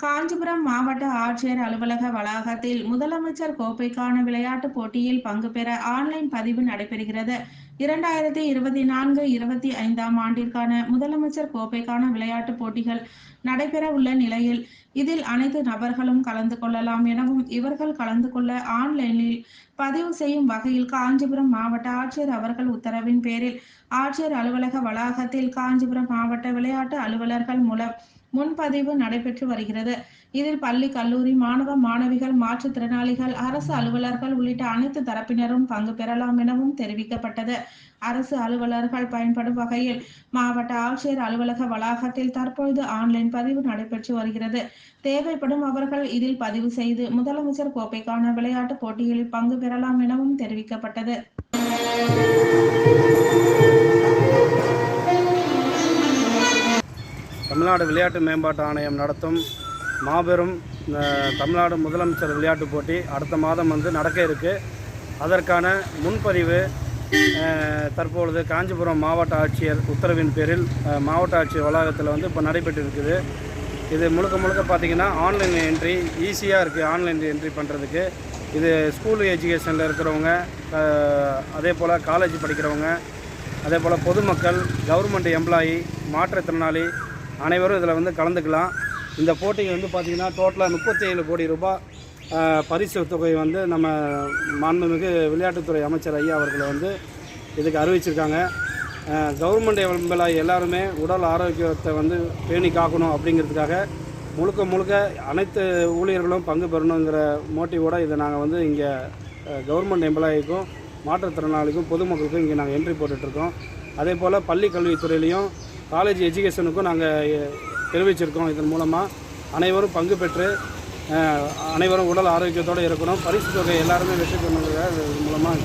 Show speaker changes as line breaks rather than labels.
காஞ்சிபுரம் மாவட்ட ஆட்சியர் அலுவலக வளாகத்தில் முதலமைச்சர் கோப்பைக்கான விளையாட்டுப் போட்டியில் பங்கு பெற ஆன்லைன் பதிவு நடைபெறுகிறது. இரண்டாயிரத்தி இருபத்தி நான்கு இருபத்தி ஐந்தாம் ஆண்டிற்கான முதலமைச்சர் கோப்பைக்கான விளையாட்டுப் போட்டிகள் நடைபெற உள்ள நிலையில் இதில் அனைத்து நபர்களும் கலந்து கொள்ளலாம் எனவும் இவர்கள் கலந்து கொள்ள ஆன்லைனில் பதிவு செய்யும் வகையில் காஞ்சிபுரம் மாவட்ட ஆட்சியர் அவர்கள் உத்தரவின் பேரில் ஆட்சியர் அலுவலக வளாகத்தில் காஞ்சிபுரம் மாவட்ட விளையாட்டு அலுவலர்கள் மூலம் முன்பதிவு நடைபெற்று வருகிறது. இதில் பள்ளி கல்லூரி மாணவ மாணவிகள் மாற்றுத்திறனாளிகள் அரசு அலுவலர்கள் உள்ளிட்ட அனைத்து தரப்பினரும் பங்கு பெறலாம் எனவும் தெரிவிக்கப்பட்டது. அரசு அலுவலர்கள் பயன்படும் வகையில் மாவட்ட ஆட்சியர் அலுவலக வளாகத்தில் தற்பொழுது ஆன்லைன் பதிவு நடைபெற்று வருகிறது. தேவைப்படும் அவர்கள் இதில் பதிவு செய்து முதலமைச்சர் கோப்பைக்கான விளையாட்டுப் போட்டியில் பங்கு பெறலாம் எனவும் தெரிவிக்கப்பட்டது.
தமிழ்நாடு விளையாட்டு மேம்பாட்டு ஆணையம் நடத்தும் மாபெரும் தமிழ்நாடு முதலமைச்சர் விளையாட்டுப் போட்டி அடுத்த மாதம் வந்து நடக்க இருக்கு. அதற்கான முன்பதிவு தற்பொழுது காஞ்சிபுரம் மாவட்ட ஆட்சியர் உத்தரவின் பேரில் மாவட்ட ஆட்சியர் வளாகத்தில் வந்து இப்போ நடைபெற்று இருக்குது. இது முழுக்க முழுக்க பார்த்தீங்கன்னா ஆன்லைன் என்ட்ரி ஈஸியாக இருக்குது ஆன்லைன் என்ட்ரி பண்ணுறதுக்கு இது ஸ்கூல் எஜுகேஷனில் இருக்கிறவங்க அதே போல் காலேஜ் படிக்கிறவங்க அதே போல் பொதுமக்கள் கவர்மெண்ட் எம்ப்ளாயி மாற்றுத்திறனாளி அனைவரும் இதில் வந்து கலந்துக்கலாம். இந்த போட்டிக்கு வந்து பார்த்திங்கன்னா டோட்டலாக முப்பத்தேழு கோடி ரூபாய் பரிசு தொகை வந்து நம்ம மாண்புமிகு விளையாட்டுத்துறை அமைச்சர் ஐயா அவர்களை வந்து இதுக்கு அறிவிச்சிருக்காங்க. கவர்மெண்ட் எம்ப்ளாயி எல்லாருமே உடல் ஆரோக்கியத்தை வந்து பேணி காக்கணும் அப்படிங்கிறதுக்காக முழுக்க முழுக்க அனைத்து ஊழியர்களும் பங்கு பெறணுங்கிற மோட்டிவோடு இதை நாங்கள் வந்து இங்கே கவர்மெண்ட் எம்ப்ளாயிக்கும் மாற்றுத்திறனாளிக்கும் பொதுமக்களுக்கும் இங்கே நாங்கள் என்ட்ரி போட்டுட்ருக்கோம் அதே போல் பள்ளி கல்வித்துறையிலையும் காலேஜ் எஜுகேஷனுக்கும் நாங்கள் தெரிவிச்சிருக்கோம். இதன் மூலமாக அனைவரும் பங்கு பெற்று அனைவரும் உடல் ஆரோக்கியத்தோடு இருக்கணும். பரிசு தொகை எல்லாருமே வெற்றி பெறணுங்கிற இது மூலமாக